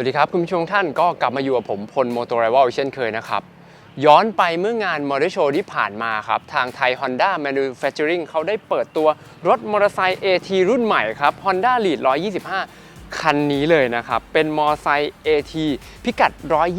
วัสดีครับ คุณผู้ชมท่านก็กลับมาอยู่กับผมพลโมโต r ร v a l เช่นเคยนะครับ ย้อนไปเมื่องานมอเตอร์โชว์ที่ผ่านมาครับ ทางไทย Honda Manufacturing เขาได้เปิดตัวรถมอเตอร์ไซค์ AT รุ่นใหม่ครับ Honda Lead 125 คันนี้เลยนะครับ เป็นมอเตอร์ไซค์ AT พิกัด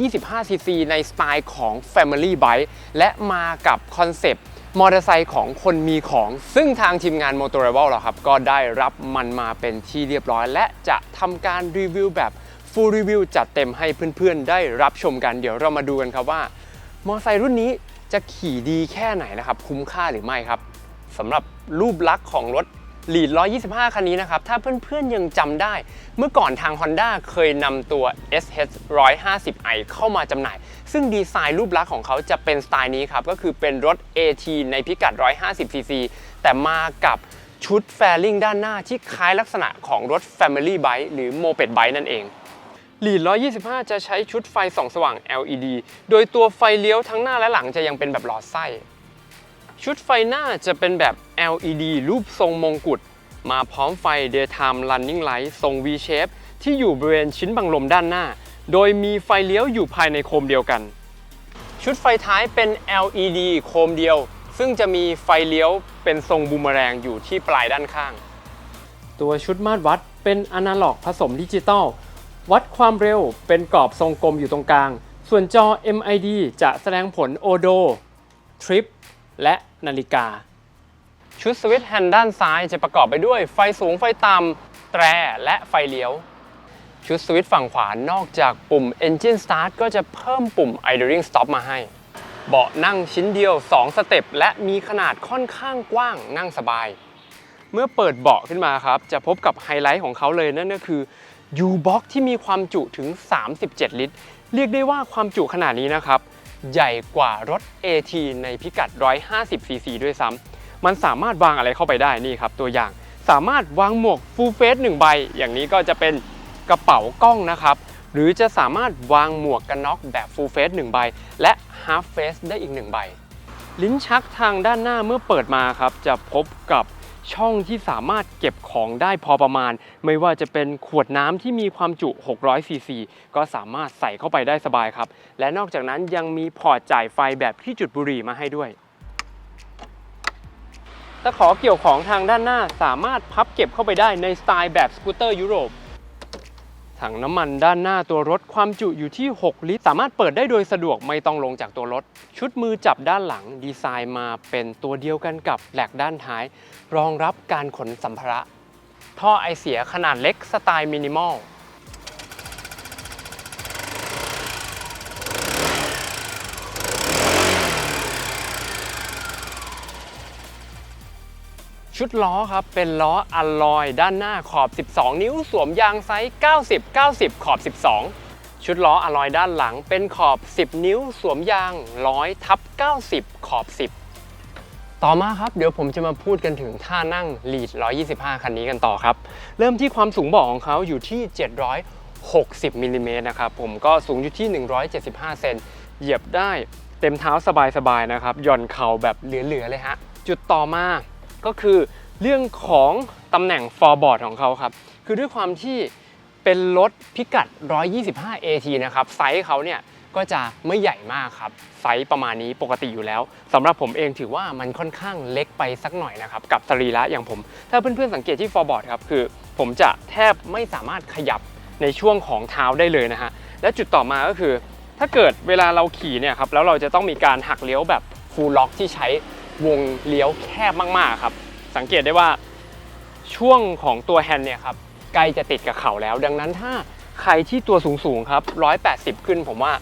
125cc ในสไตล์ของ Family Bike และมากับคอนเซปต์มอเตอร์ไซค์ของคนมีของ ซึ่งทางทีมงาน m o t o r i v a l เราครับ ก็ได้รับมันมาเป็นที่เรียบร้อย และจะทำการรีวิวแบบ full review จัดเต็มให้เพื่อนๆ ได้รับชมกันเดี๋ยวเรามาดูกันครับว่า มอเตอร์ไซค์รุ่นนี้จะขี่ดีแค่ไหนนะครับ คุ้มค่าหรือไม่ครับสำหรับรูปลักษณ์ของรถลีด125 คันนี้นะครับ ถ้าเพื่อนๆยังจำได้ เมื่อก่อนทาง Honda เคยนำตัว SH 150i เข้ามาจำหน่าย ซึ่งดีไซน์รูปลักษณ์ของเขาจะเป็นสไตล์นี้ครับ ก็คือเป็นรถ AT ในพิกัด 150cc แต่มากับชุดแฟลิงด้านหน้าที่คล้ายลักษณะของรถ Family Bike หรือ Moped Bike นั่นเอง ลีด125 จะใช้ชุดไฟส่องสว่าง LED โดยตัวไฟเลี้ยวทั้งหน้าและหลังจะยังเป็นแบบหลอดไส้ ชุดไฟหน้าจะเป็นแบบ LED รูปทรงมงกุฎ มาพร้อมไฟ Daytime Running Light ทรง V shape ที่อยู่บริเวณชิ้นบังลมด้านหน้า โดยมีไฟเลี้ยวอยู่ภายในโคมเดียวกัน ชุดไฟท้ายเป็น LED โคมเดียว ซึ่งจะมีไฟเลี้ยวเป็นทรงบูมเมอแรงอยู่ที่ปลายด้านข้าง ตัวชุดมาตรวัดเป็นอนาล็อกผสมดิจิตอล วัดความเร็วเป็นกรอบทรงกลมอยู่ตรงกลาง ส่วนจอ MID จะแสดงผลโอโด ทริป และนาฬิกา ชุดสวิตช์แฮนด์ด้านซ้ายจะประกอบไปด้วยไฟสูงไฟต่ำ แตร และไฟเลี้ยว ชุดสวิตช์ฝั่งขวานอกจากปุ่ม Engine Start ก็จะเพิ่มปุ่ม Idling Stop มาให้ เบาะนั่งชิ้นเดียว 2 สเต็ป และมีขนาดค่อนข้างกว้างนั่งสบาย เมื่อเปิดเบาะขึ้นมาครับ จะพบกับไฮไลท์ของเขาเลยนั่นก็คือ U-Box ที่มีความจุถึง 37 ลิตร เรียกได้ว่าความจุขนาดนี้นะครับ ใหญ่กว่ารถ AT ในพิกัด 150cc ด้วยซ้ำมันสามารถวางอะไรเข้าไปได้นี่ครับ ตัวอย่าง สามารถวางหมวก full face 1ใบ อย่างนี้ก็จะเป็นกระเป๋ากล้องนะครับ หรือจะสามารถวางหมวกกันน็อกแบบ full face 1ใบ และ half face ได้อีก1ใบ ลิ้นชักทางด้านหน้าเมื่อเปิดมาครับ จะพบกับ ช่องที่สามารถเก็บของได้พอประมาณ ไม่ว่าจะเป็นขวดน้ำที่มีความจุ 600 ซีซี ก็สามารถใส่เข้าไปได้สบายครับ และนอกจากนั้นยังมีพอร์ตจ่ายไฟแบบที่จุดบุหรี่มาให้ด้วยตะขอเกี่ยวของทางด้านหน้าสามารถพับเก็บเข้าไปได้ในสไตล์แบบสกูตเตอร์ยุโรป ถังน้ำมันด้านหน้าตัวรถความจุอยู่ที่ 6 ลิตร สามารถเปิดได้โดยสะดวกไม่ต้องลงจากตัวรถ ชุดมือจับด้านหลังดีไซน์มาเป็นตัวเดียวกันกับแหลกด้านท้าย รองรับการขนสัมภาระ ท่อไอเสียขนาดเล็กสไตล์มินิมอล ชุดล้อครับ เป็นล้ออัลลอยด้านหน้าขอบ 12 นิ้วสวมยางไซส์ 90 90 ขอบ 12 ชุดล้ออัลลอยด้านหลังเป็นขอบ 10 นิ้วสวมยาง100ทับ90 ขอบ 10 ต่อมาครับเดี๋ยวผมจะมาพูดกันถึงท่านั่ง Lead 125 คันนี้กันต่อครับ เริ่มที่ความสูงเบาะของเขาอยู่ที่ 760มิลลิเมตรนะครับผมก็สูงอยู่ที่ 175 เซนเหยียบได้เต็มเท้าสบายๆนะครับหย่อนเข่าแบบเหลือๆเลยฮะจุดต่อมา ก็คือเรื่องของตำแหน่งฟอร์บอร์ดของเขาครับ คือด้วยความที่เป็นรถพิกัด 125 AT นะครับ ไซส์เขาเนี่ยก็จะไม่ใหญ่มากครับ ไซส์ประมาณนี้ปกติอยู่แล้วสำหรับผมเองถือว่ามันค่อนข้างเล็กไปสักหน่อยนะครับ กับสรีระอย่างผม ถ้าเพื่อนๆสังเกตที่ฟอร์บอร์ดครับ คือผมจะแทบไม่สามารถขยับในช่วงของเท้าได้เลยนะฮะ และจุดต่อมาก็คือ ถ้าเกิดเวลาเราขี่เนี่ยครับแล้วเราจะต้องมีการหักเลี้ยวแบบฟูลล็อกที่ใช้ วงเลี้ยวแคบมากๆครับ สังเกตได้ว่าช่วงของตัวแฮนด์เนี่ยครับใกล้จะติดกับเข่าแล้ว ดังนั้นถ้าใครที่ตัวสูงๆครับ 180 ขึ้นผมว่า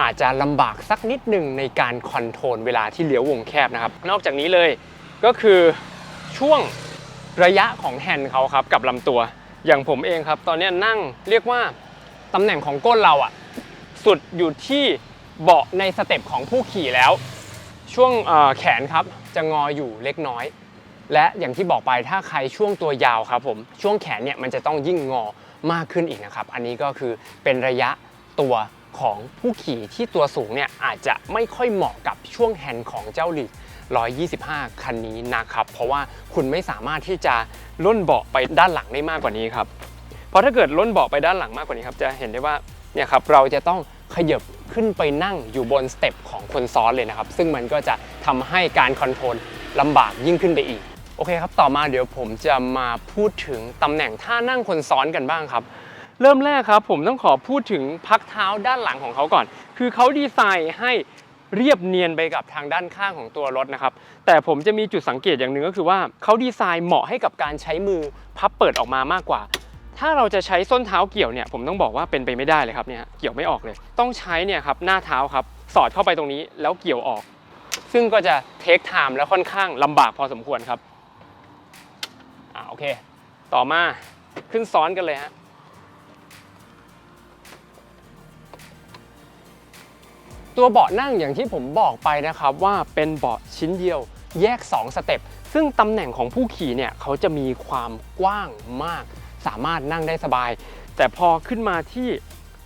อาจจะลำบากสักนิดหนึ่งในการคอนโทรลเวลาที่เลี้ยววงแคบนะครับ นอกจากนี้เลยก็คือช่วงระยะของแฮนด์เขาครับกับลำตัวอย่างผมเองครับ ตอนนี้นั่งเรียกว่าตำแหน่งของก้นเราอะสุดอยู่ที่เบาะในสเต็ปของผู้ขี่แล้ว ช่วงแขนครับจะงออยู่เล็กน้อย และอย่างที่บอกไปถ้าใครช่วงตัวยาวครับผมช่วงแขนเนี่ยมันจะต้องยิ่งงอมากขึ้นอีกนะครับ อันนี้ก็คือเป็นระยะตัวของผู้ขี่ที่ตัวสูงเนี่ยอาจจะไม่ค่อยเหมาะกับช่วงแฮนด์ของเจ้าลีก125 คันนี้นะครับ เพราะว่าคุณไม่สามารถที่จะล่นเบาะไปด้านหลังได้มากกว่านี้ครับ เพราะถ้าเกิดล่นเบาะไปด้านหลังมากกว่านี้ครับ จะเห็นได้ว่าเนี่ยครับเราจะต้องขยับ ขึ้นไปนั่งอยู่บนสเต็ปของคนซ้อนเลยนะครับ ซึ่งมันก็จะทำให้การคอนโทรลลำบากยิ่งขึ้นไปอีก โอเคครับ ต่อมาเดี๋ยวผมจะมาพูดถึงตำแหน่งท่านั่งคนซ้อนกันบ้างครับ เริ่มแรกครับ ผมต้องขอพูดถึงพักเท้าด้านหลังของเขาก่อน คือเขาดีไซน์ให้เรียบเนียนไปกับทางด้านข้างของตัวรถนะครับ แต่ผมจะมีจุดสังเกตอย่างหนึ่งก็คือว่าเขาดีไซน์เหมาะให้กับการใช้มือพับเปิดออกมามากกว่า ถ้าเราจะใช้ส้นเท้าเกี่ยวเนี่ยผมต้องบอกว่าเป็นไปไม่ได้เลยครับเนี่ยเกี่ยวไม่ออกเลย ต้องใช้เนี่ยครับหน้าเท้าครับสอดเข้าไปตรงนี้แล้วเกี่ยวออก ซึ่งก็จะเทคไทม์และค่อนข้างลำบากพอสมควรครับอ่าโอเค ต่อมาขึ้นซ้อนกันเลยฮะตัวเบาะนั่งอย่างที่ผมบอกไปนะครับว่าเป็นเบาะชิ้นเดียวแยก 2 สเต็ปซึ่งตำแหน่งของผู้ขี่เนี่ยเขาจะมีความกว้างมาก สามารถนั่งได้สบาย แต่พอขึ้นมาที่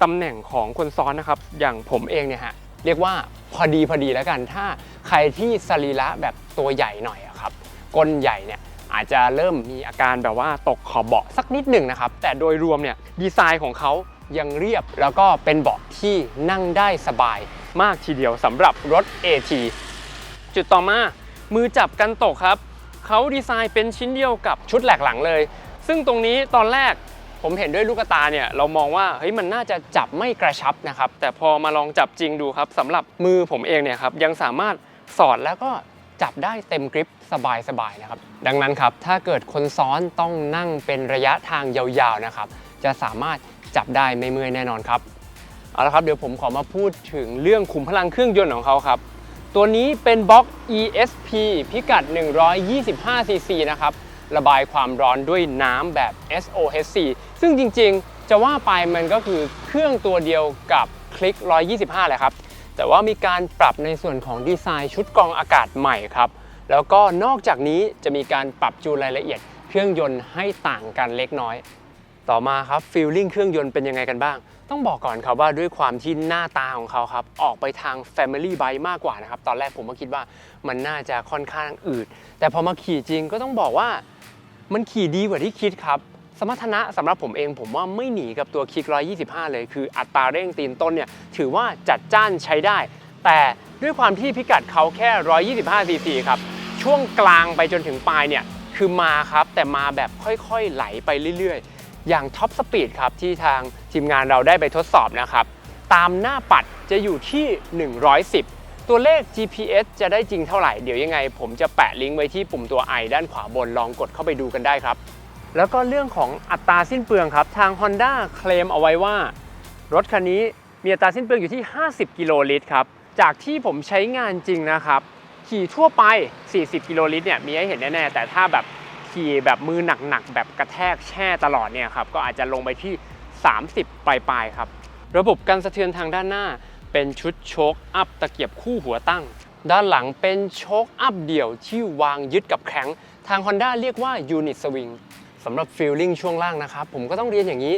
ตำแหน่งของคนซ้อนนะครับ อย่างผมเองเนี่ยฮะเรียกว่าพอดีพอดีแล้วกัน ถ้าใครที่สรีระแบบตัวใหญ่หน่อยครับก้นใหญ่เนี่ยอาจจะเริ่มมีอาการแบบว่าตกขอบเบาะสักนิดหนึ่งนะครับ แต่โดยรวมเนี่ยดีไซน์ของเขายังเรียบแล้วก็เป็นเบาะที่นั่งได้สบายมากทีเดียวสำหรับรถ AT จุดต่อมา มือจับกันตกครับ เขาดีไซน์เป็นชิ้นเดียวกับชุดแหลกหลังเลย ซึ่งตรงนี้ตอนแรกผมเห็นด้วยลูกตาเนี่ยเรามองว่าเฮ้ยมันน่าจะจับไม่กระชับนะครับ แต่พอมาลองจับจริงดูครับสำหรับมือผมเองเนี่ยครับยังสามารถสอดแล้วก็จับได้เต็มกริปสบายๆนะครับ ดังนั้นครับถ้าเกิดคนซ้อนต้องนั่งเป็นระยะทางยาวๆนะครับ จะสามารถจับได้ไม่เมื่อยแน่นอนครับเอาละครับเดี๋ยวผมขอมาพูดถึงเรื่องขุมพลังเครื่องยนต์ของเขาครับ ตัวนี้เป็นบล็อก ESP พิกัด 125 cc นะครับ ระบายความร้อนด้วยน้ำแบบ SOHC ซึ่งจริงๆ จะว่าไปมันก็คือเครื่องตัวเดียวกับคลิก 125 แหละครับ แต่ว่ามีการปรับในส่วนของดีไซน์ชุดกรองอากาศใหม่ครับ แล้วก็นอกจากนี้จะมีการปรับจูนรายละเอียดเครื่องยนต์ให้ต่างกันเล็กน้อย ต่อมาครับฟีลลิ่งเครื่องยนต์เป็นยังไงกันบ้าง ต้องบอกก่อนครับว่าด้วยความที่หน้าตาของเขาครับ ออกไปทาง Family Bike มากกว่านะครับ ตอนแรกผมก็คิดว่ามันน่าจะค่อนข้างอืด แต่พอมาขี่จริงก็ต้องบอกว่า มันขี่ดีกว่าที่คิดครับ สมรรถนะสำหรับผมเองผมว่าไม่หนีกับตัวคิก 125 เลย คืออัตราเร่งตีนต้นเนี่ยถือว่าจัดจ้านใช้ได้ แต่ด้วยความที่พิกัดเขาแค่ 125 cc ครับ ช่วงกลางไปจนถึงปลายเนี่ยคือมาครับ แต่มาแบบค่อยๆไหลไปเรื่อยๆ อย่างท็อปสปีดครับที่ทางทีมงานเราได้ไปทดสอบนะครับ ตามหน้าปัดจะอยู่ที่ 110 ตัวเลข GPS จะได้จริงเท่าไหร่ เดี๋ยวยังไง ผมจะแปะลิงก์ไว้ที่ปุ่มตัว i ด้านขวาบนลองกดเข้าไปดูกันได้ครับ แล้วก็เรื่องของอัตราสิ้นเปลืองครับ ทาง Honda เคลมเอาไว้ว่า รถคันนี้มีอัตราสิ้นเปลืองอยู่ที่ 50 กิโลลิตรครับ จากที่ผมใช้งานจริงนะครับ ขี่ทั่วไป 40 กิโลลิตรเนี่ยมีให้เห็นแน่ๆ แต่ถ้าแบบขี่แบบมือหนักๆ แบบกระแทกแช่ตลอดเนี่ยครับ ก็อาจจะลงไปที่ 30 ปลายๆ ครับ ระบบกันสะเทือนทางด้านหน้า เป็นชุดโชคอัพตะเกียบคู่หัวตั้ง ด้านหลังเป็นโชคอัพเดี่ยวที่วางยึดกับแข็ง ทาง Honda เรียกว่า Unit Swing สำหรับฟีลลิ่งช่วงล่างนะครับ ผมก็ต้องเรียนอย่างนี้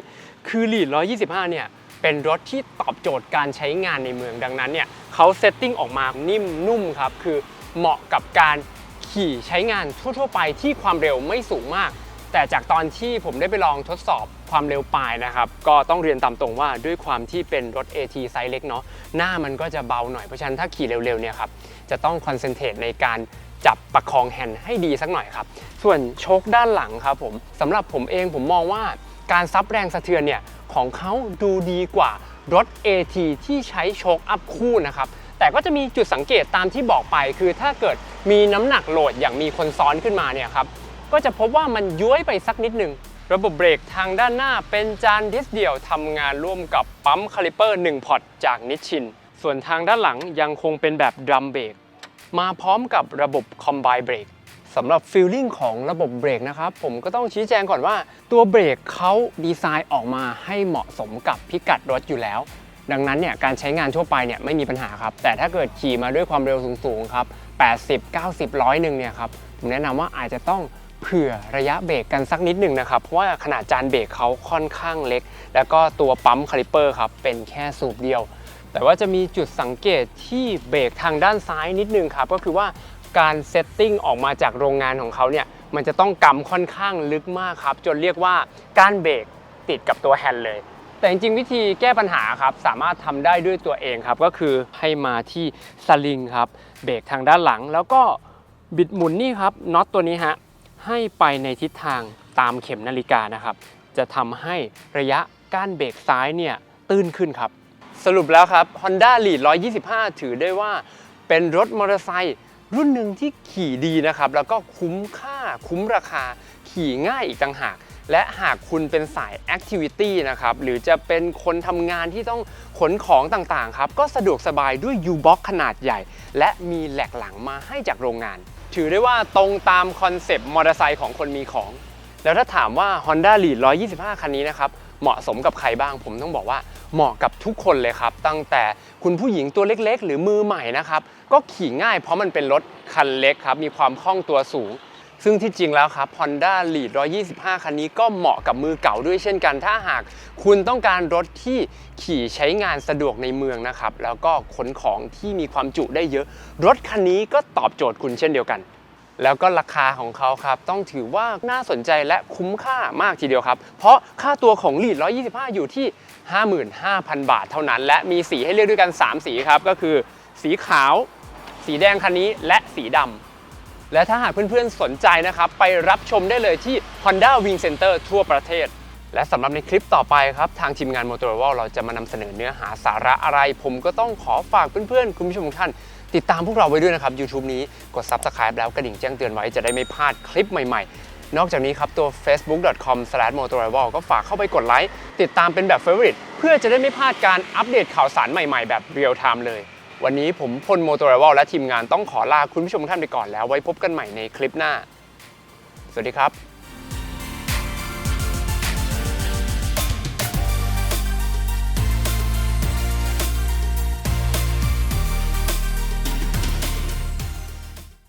คือลีด125 เนี่ย เป็นรถที่ตอบโจทย์การใช้งานในเมืองดังนั้นเนี่ยเขาเซตติ้งออกมานิ่มนุ่มครับ คือเหมาะกับการขี่ใช้งานทั่ว ๆ ไปที่ความเร็วไม่สูงมาก แต่จากตอนที่ผมได้ไปลองทดสอบความเร็วปลายนะครับ ก็ต้องเรียนตามตรงว่าด้วยความที่เป็นรถ AT ไซส์เล็กเนาะหน้ามันก็จะเบาหน่อยเพราะฉะนั้นถ้าขี่เร็วๆเนี่ยครับจะต้องคอนเซนเทรตในการจับประคองแฮนด์ให้ดีสักหน่อยครับ ส่วนโชคด้านหลังครับผมสำหรับผมเองผมมองว่าการซับแรงสะเทือนเนี่ยของเขาดูดีกว่ารถ AT ที่ใช้โชคอัพคู่นะครับแต่ก็จะมีจุดสังเกตตามที่บอกไป คือถ้าเกิดมีน้ำหนักโหลดอย่างมีคนซ้อนขึ้นมาเนี่ยครับ ก็จะพบว่ามันย้วยไปสักนิดหนึ่งระบบเบรกทางด้านหน้าเป็นจานดิสเดี่ยวทำงานร่วมกับปั๊มคาลิเปอร์ 1 พอร์ตจากนิชชิน ส่วนทางด้านหลังยังคงเป็นแบบดรัมเบรกมาพร้อมกับระบบคอมไบเบรกสำหรับฟีลลิ่งของระบบเบรกนะครับ ผมก็ต้องชี้แจงก่อนว่า ตัวเบรกเขาดีไซน์ออกมาให้เหมาะสมกับพิกัดรถอยู่แล้ว ดังนั้นเนี่ยการใช้งานทั่วไปเนี่ยไม่มีปัญหาครับ แต่ถ้าเกิดขี่มาด้วยความเร็วสูงๆครับ 80 90ร้อยหนึ่งเนี่ยครับผมแนะนำว่าอาจจะต้อง เผื่อระยะเบรกกันสักนิดหนึ่งนะครับ เพราะว่าขนาดจานเบรกเขาค่อนข้างเล็ก แล้วก็ตัวปั๊มคาลิเปอร์ครับเป็นแค่สูบเดียว แต่ว่าจะมีจุดสังเกตที่เบรกทางด้านซ้ายนิดนึงครับก็คือว่าการเซตติ้งออกมาจากโรงงานของเขาเนี่ยมันจะต้องกำค่อนข้างลึกมากครับ จนเรียกว่าก้านเบรกติดกับตัวแฮนด์เลย แต่จริงๆ วิธีแก้ปัญหาครับสามารถทำได้ด้วยตัวเองครับ ก็คือให้มาที่สลิงครับ เบรกทางด้านหลัง แล้วก็บิดหมุนนี่ครับน็อตตัวนี้ฮะ ให้ไปในทิศทางตามเข็มนาฬิกานะครับ จะทำให้ระยะก้านเบรกซ้ายเนี่ยตื้นขึ้นครับ สรุปแล้วครับ Honda Lead 125 ถือได้ว่าเป็นรถมอเตอร์ไซค์รุ่นหนึ่งที่ขี่ดีนะครับ แล้วก็คุ้มค่าคุ้มราคาขี่ง่ายอีกต่างหาก และหากคุณเป็นสายแอคทิวิตี้นะครับ หรือจะเป็นคนทำงานที่ต้องขนของต่างๆครับ ก็สะดวกสบายด้วย U-Box ขนาดใหญ่ และมีแหลกหลังมาให้จากโรงงาน ถือได้ว่าตรงตามคอนเซปต์มอเตอร์ไซค์ของคนมีของ แล้วถ้าถามว่า Honda Lead 125 คันนี้นะครับ เหมาะสมกับใครบ้าง ผมต้องบอกว่าเหมาะกับทุกคนเลยครับ ตั้งแต่คุณผู้หญิงตัวเล็ก ๆ หรือมือใหม่นะครับ ก็ขี่ง่ายเพราะมันเป็นรถคันเล็กครับ มีความคล่องตัวสูง ซึ่งที่จริงแล้วครับ Honda Lead 125 คันนี้ก็เหมาะกับมือเก่าด้วยเช่นกัน ถ้าหากคุณต้องการรถที่ขี่ใช้งานสะดวกในเมืองนะครับ แล้วก็ขนของที่มีความจุได้เยอะ รถคันนี้ก็ตอบโจทย์คุณเช่นเดียวกัน แล้วก็ราคาของเขาครับ ต้องถือว่าน่าสนใจและคุ้มค่ามากทีเดียวครับ เพราะค่าตัวของลีด125 อยู่ที่ 55,000 บาทเท่านั้น และมีสีให้เลือกด้วยกัน 3 สีครับ ก็คือ สีขาว สีแดงคันนี้ และสีดำ และถ้าหากเพื่อนๆสนใจนะครับ ไปรับชมได้เลยที่ Honda Wing Center ทั่วประเทศ และสำหรับในคลิปต่อไปครับ ทางทีมงาน m o t o r o l เราจะมานำเสนอเนื้อหาสาระอะไร ผมก็ต้องขอฝากเพื่อนๆ คุณผู้ชมทุกท่าน ติดตามพวกเราไว้ด้วยนะครับ YouTube นี้กด Subscribe แล้วกระดิ่งแจ้งเตือนไว้จะได้ไม่พลาดคลิปใหม่ๆ นอกจากนี้ครับตัว facebook.com/motorrival ก็ฝากเข้าไปกดไลค์ติดตามเป็นแบบ favorite เพื่อจะได้ไม่พลาดการอัปเดตข่าวสารใหม่ ๆ แบบเรียลไทม์เลย วันนี้ผมพลโมโตร r วลและทีมงานต้องขอลาคุณผู้ชมท่านไปก่อนแล้วไว้พบกันใหม่ในคลิปหน้า สวัสดีครับ